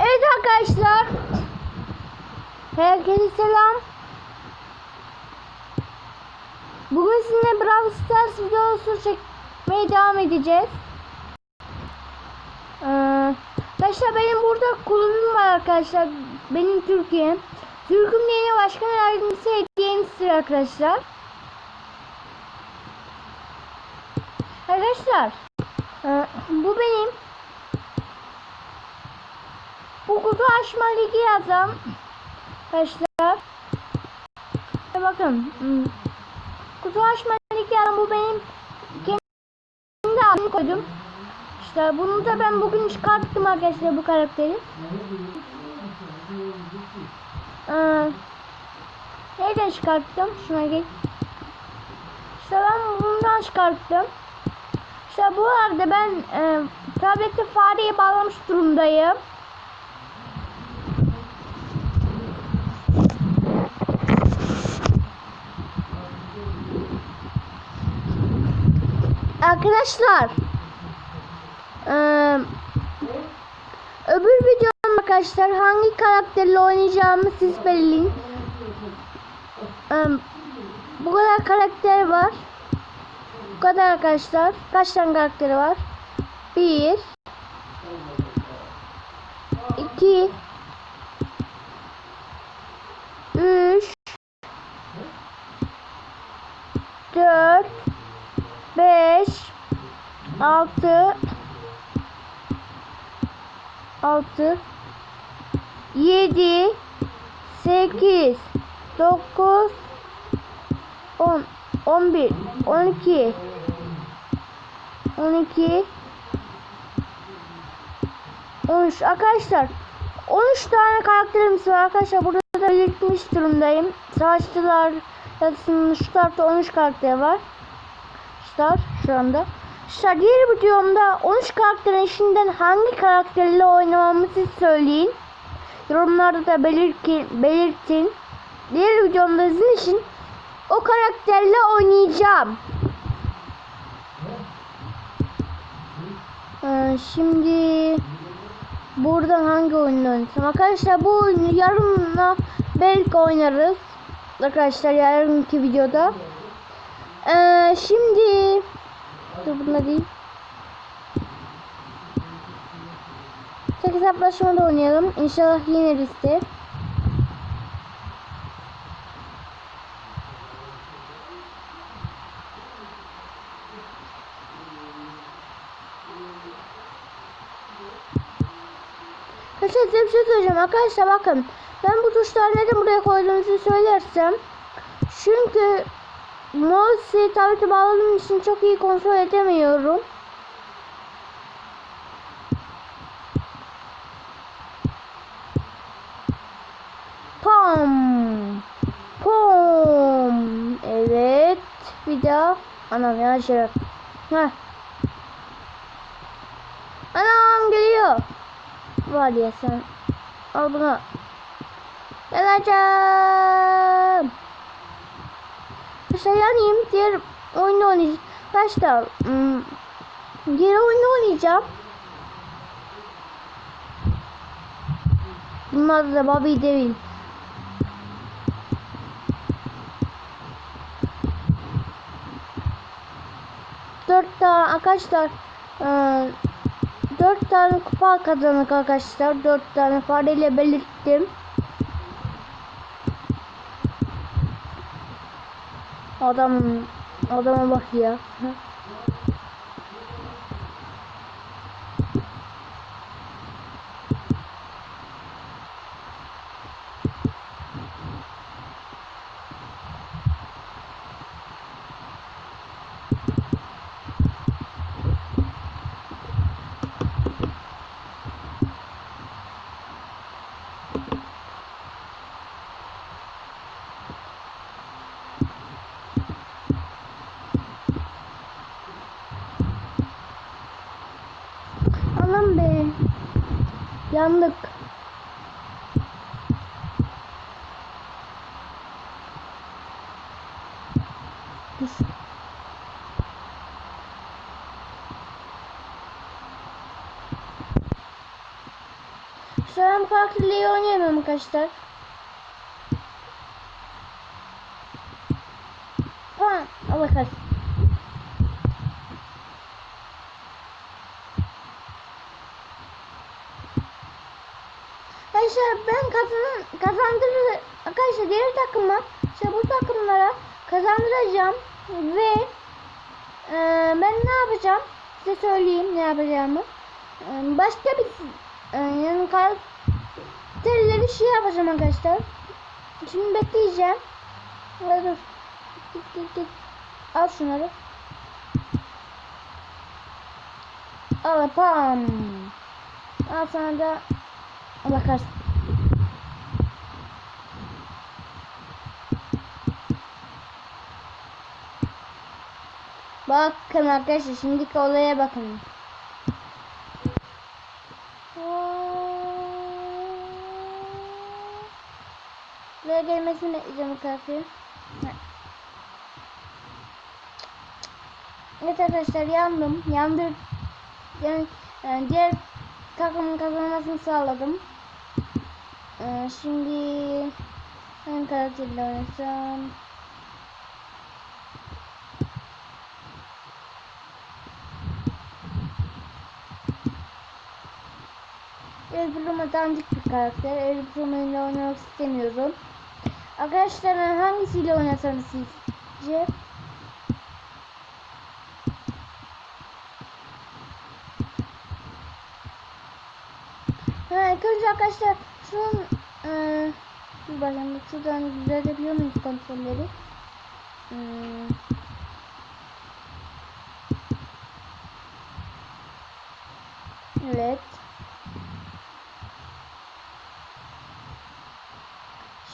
Evet arkadaşlar. Herkese selam. Bugün sizinle Brawl Stars videosu çekmeye devam edeceğiz. Ee, arkadaşlar benim burada kulübüm var arkadaşlar. Benim Türkiye'm. Türk'üm yeni başkan yardımcısı hediyemizdir arkadaşlar. Arkadaşlar. e, bu benim bu kutu açma ligi yazan arkadaşlar. Ve bakın hmm, kutu açma ligi yazan bu benim kendi adımı koydum. İşte bunu da ben bugün çıkarttım arkadaşlar bu karakteri. Ee, nereden çıkarttım? Şuna gel. İşte ben bundan çıkarttım. İşte bu arada ben e, tablette fareye bağlamış durumdayım. Arkadaşlar eee, öbür videom arkadaşlar hangi karakterle oynayacağımı siz belirleyin. Eee, bu kadar karakter var. Bu kadar arkadaşlar. Kaç tane karakteri var? Bir. iki, Üç. Dört. 5 6 6 7 8 9 10 11 12 12 13 arkadaşlar 13 tane karakterimiz var. Arkadaşlar burada da belirtmiş durumdayım. Savaşçılar yazısının şu tarafta 13 karakter var arkadaşlar şu anda. İşte diğer videomda 13 karakterin içinden hangi karakterle oynamamı siz söyleyin. Yorumlarda da belirtin, belirtin. Diğer videomda sizin için o karakterle oynayacağım. Ee, şimdi buradan hangi oyunu oynayacağım? Arkadaşlar bu oyunu yarınla belki oynarız. Arkadaşlar yarınki videoda. Ee, şimdi dur bunda değil. Tek hesaplaşmada oynayalım. İnşallah yeneriz de. Size bir şey söyleyeceğim. Arkadaşlar bakın. Ben bu tuşları neden buraya koyduğumuzu söylersem. Çünkü Mouse'u tablete bağladığım için çok iyi kontrol edemiyorum. Pom. Pom. Evet. Bir daha. Anam ya şey. Heh. Anam geliyor. Var ya sen. Al bunu. Geleceğim. Arkadaşlar yanayım. Diğer oyunu oynayacağım. Arkadaşlar hmm, diğer oyunu oynayacağım. Bunlar da Bobby değil. Dört tane arkadaşlar e, dört tane kupa kazanık arkadaşlar. Dört tane fareyle belirttim. Adam adama bak ya. Anam be. Yandık. Bu karakterle iyi oynayamıyorum arkadaşlar. Tamam. Allah kahretsin. Arkadaşlar ben kazan kazandırır arkadaşlar diğer takıma işte bu takımlara kazandıracağım ve e, ben ne yapacağım? Size söyleyeyim ne yapacağımı. E, başka bir e, yani karakterleri şey yapacağım arkadaşlar. Şimdi bekleyeceğim. Dur. Git git git. Al şunları. Al pam. Al sana da bakarsın Bakın arkadaşlar şimdiki olaya bakın. Buraya gelmesini bekleyeceğim arkadaşlar. Evet arkadaşlar yandım. Yandır. Yani, yani diğer takımın kazanmasını sağladım. Ee, şimdi hangi karakterle oynasam? Dandik bir karakter. Elbrum'la oynamak istemiyorum. Arkadaşlar hangisiyle oynasam sizce? Ha, ilk önce arkadaşlar şunun e, bir bakayım şuradan düzeltebiliyor muyuz kontrolleri? Hmm. Evet.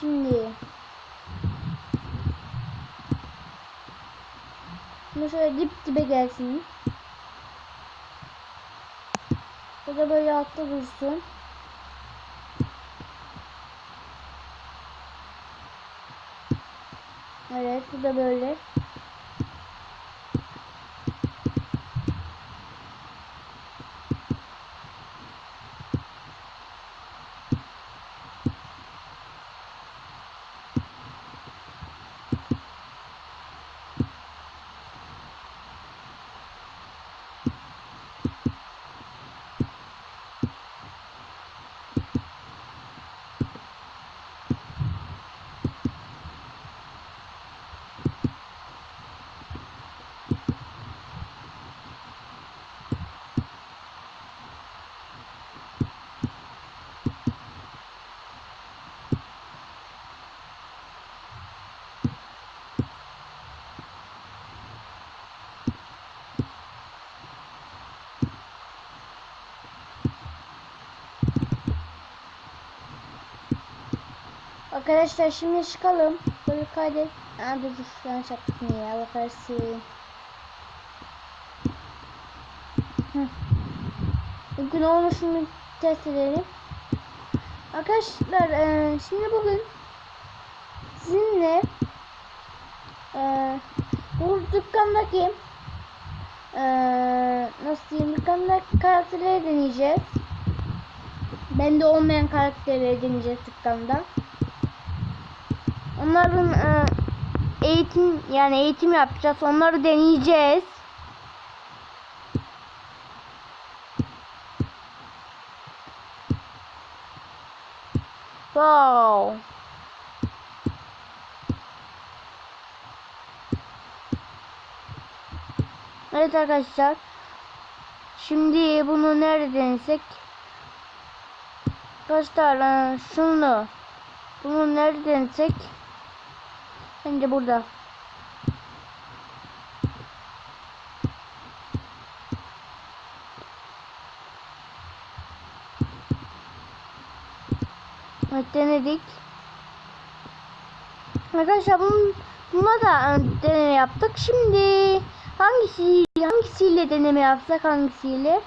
Şimdi Bunu şöyle dip dibe gelsin. Bu da böyle altta dursun. Evet bu da böyle. Arkadaşlar şimdi çıkalım. Böyle kaydet. Aa dur yanlış yaptık niye ya bakarsın. Bugün olmuş mu test edelim. Arkadaşlar e, şimdi bugün sizinle e, bu dükkandaki e, nasıl diyeyim dükkandaki karakterleri deneyeceğiz. Bende olmayan karakterleri deneyeceğiz dükkanda. Onların e, eğitim yani eğitim yapacağız. Onları deneyeceğiz. Wow. Evet arkadaşlar. Şimdi bunu nerede denesek? Arkadaşlar e, şunu bunu nerede denesek? Bence burada. Evet denedik. Arkadaşlar bunun, buna da e, deneme yaptık. Şimdi hangisi hangisiyle deneme yapsak hangisiyle?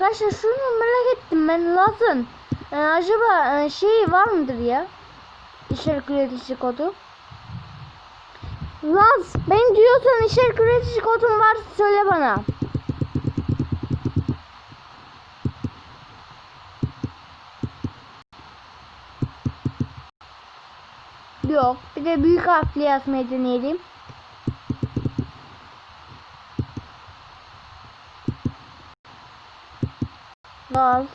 Arkadaşlar şunu merak ettim ben lazım. Ee, acaba e, şey var mıdır ya? İçerik üretici kodu. Laz beni diyorsan içerik üretici kodun varsa söyle bana. Yok. Bir de büyük harfle yazmayı deneyelim. Laz.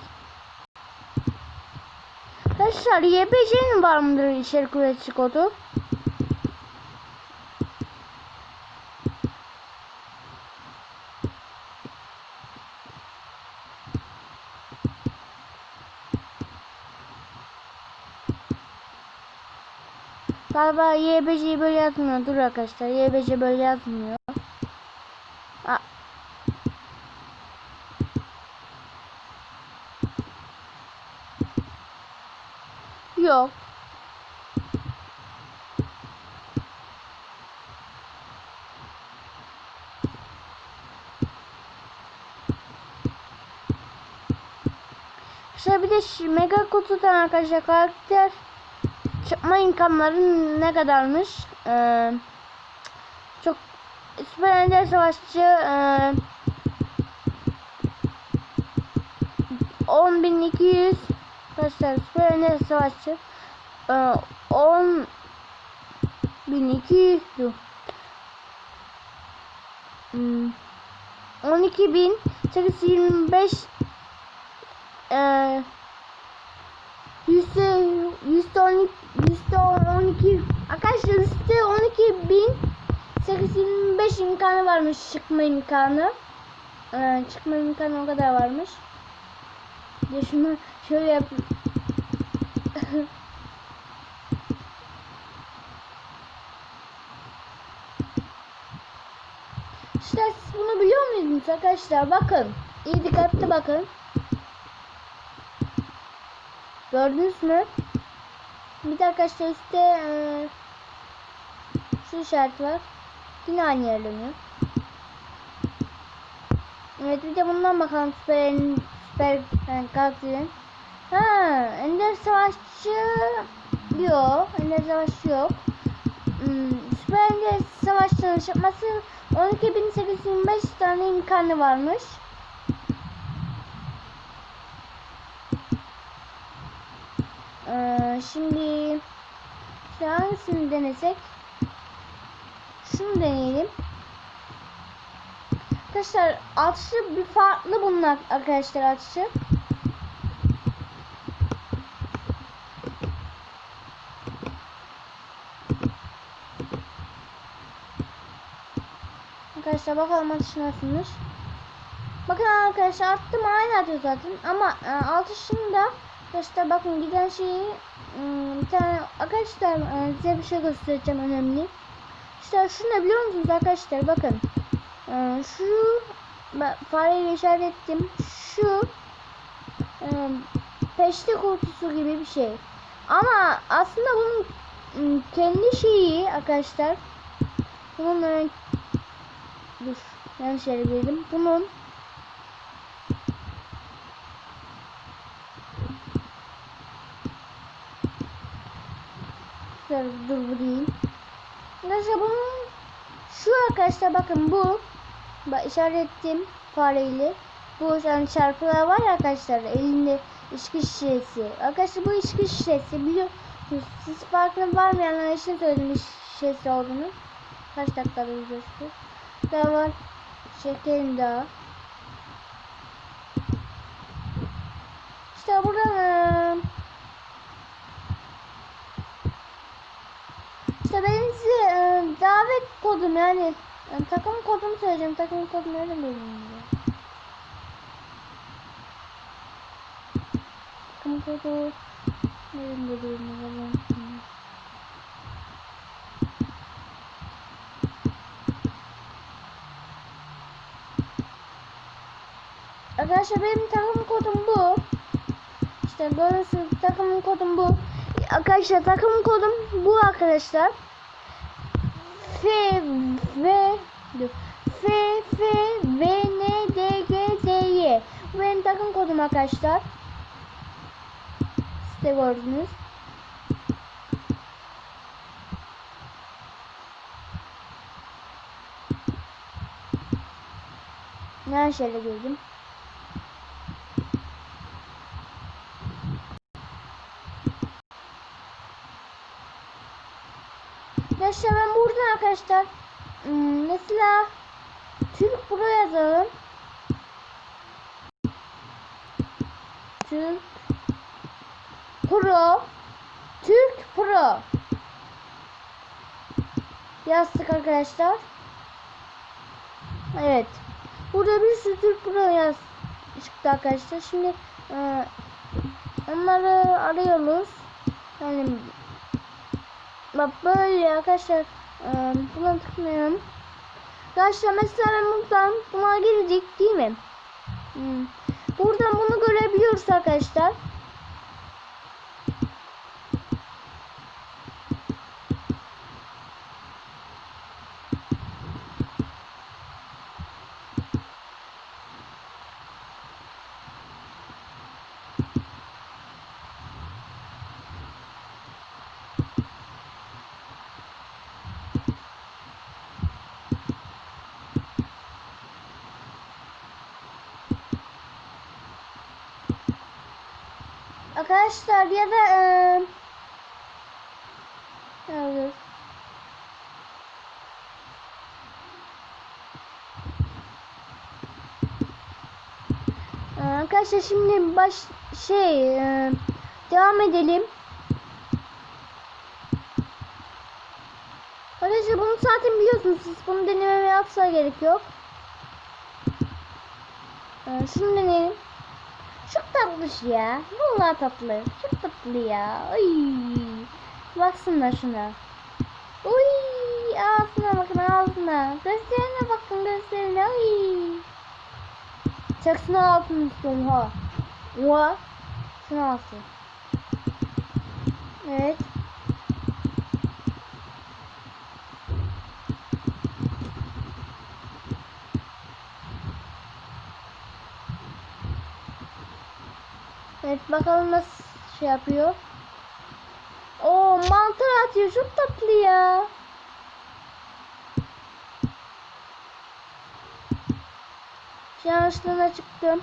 Arkadaşlar YBC'nin var mıdır içerik üretici kodu? Galiba YBC böyle yazmıyor. Dur arkadaşlar. YBC böyle yazmıyor. Aa. Yok. İşte bir de mega kutudan arkadaşlar karakter çıkma imkanları ne kadarmış? Ee, çok Süper Ender Savaşçı e, 10.200 Arkadaşlar Süper Ender Savaşçı e, 10.200 hmm, 12.825 e, yüzde yüzde on yüzde on iki arkadaşlar yüzde on iki bin sekiz yirmi beş imkanı varmış çıkma imkanı. Ee, çıkma imkanı o kadar varmış. Ya şunu şöyle yap işte siz bunu biliyor muydunuz arkadaşlar? Bakın iyi dikkatli bakın Gördünüz mü? Bir de arkadaşlar üstte e, şu işaret var. Yine aynı yer dönüyor. Evet bir de bundan bakalım süper süper yani. Ha, Ender Savaşçı yok. Ender Savaşçı yok. Hmm, süper Ender Savaşçı'nın çıkması 12.825 tane imkanı varmış. Ee, şimdi şu hangisini denesek? Şunu deneyelim. Arkadaşlar atışı bir farklı bunlar arkadaşlar atışı. Arkadaşlar bakalım atışı nasılmış. Bakın arkadaşlar attım aynı atıyor zaten ama e, atışında Arkadaşlar bakın giden şeyi ıı, bir tane arkadaşlar ıı, size bir şey göstereceğim önemli. İşte şu ne biliyor musunuz arkadaşlar bakın. Iı, şu fareyle işaret ettim. Şu peşte kutusu gibi bir şey. Ama aslında bunun kendi şeyi arkadaşlar. Bunun dur yanlış yere girdim. Bunun Dur, dur bu değil. Arkadaşlar bunun şu arkadaşlar bakın bu bak işaretledim fareyle. Bu yani çarpılar var ya arkadaşlar elinde içki şişesi. Arkadaşlar bu içki şişesi biliyor siz farkında var mı yani için söyledim şişesi olduğunu. Kaç dakikada üzüyorsunuz. Daha var şekerim daha. İşte buradan İşte benim size e, davet kodum yani e, takım kodumu söyleyeceğim. Takım kodu nerede buldum Takım kodu nerede buldum Arkadaşlar benim takım kodum bu. İşte görüyorsunuz takım kodum bu. Arkadaşlar takım kodum bu arkadaşlar. F V F F V N D G D Y Bu benim takım kodum arkadaşlar. Site gördünüz. Ne şöyle gördüm. Arkadaşlar mesela Türk Pro yazalım. Türk Pro Türk Pro yazdık arkadaşlar. Evet. Burada bir sürü Türk Pro yaz çıktı arkadaşlar. Şimdi e, onları arıyoruz. Yani bak böyle arkadaşlar e, buna tıklayalım. Arkadaşlar mesela buradan buna girdik değil mi? Hmm. Buradan bunu görebiliyoruz arkadaşlar. Arkadaşlar ya da eee evet. Arkadaşlar şimdi baş şey eee, devam edelim. Arkadaşlar bunu zaten biliyorsunuz siz bunu denemeye asla gerek yok. Ee, şunu deneyelim. Tatlış ya. Vallahi tatlı. Çok tatlı ya. Ay. Baksana şuna. Uy, ağzına bakın ağzına. Gözlerine bakın gözlerine. Ay. Çaksına altın istiyorum ha. Oha. Şuna alsın. Evet. Evet bakalım nasıl şey yapıyor. Oo mantar atıyor çok tatlı ya. Yanlışlığına çıktım.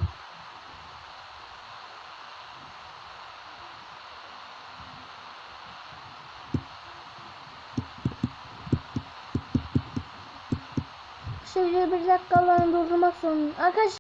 Şöyle bir dakika alanı durdurmak zorundayım. Arkadaşlar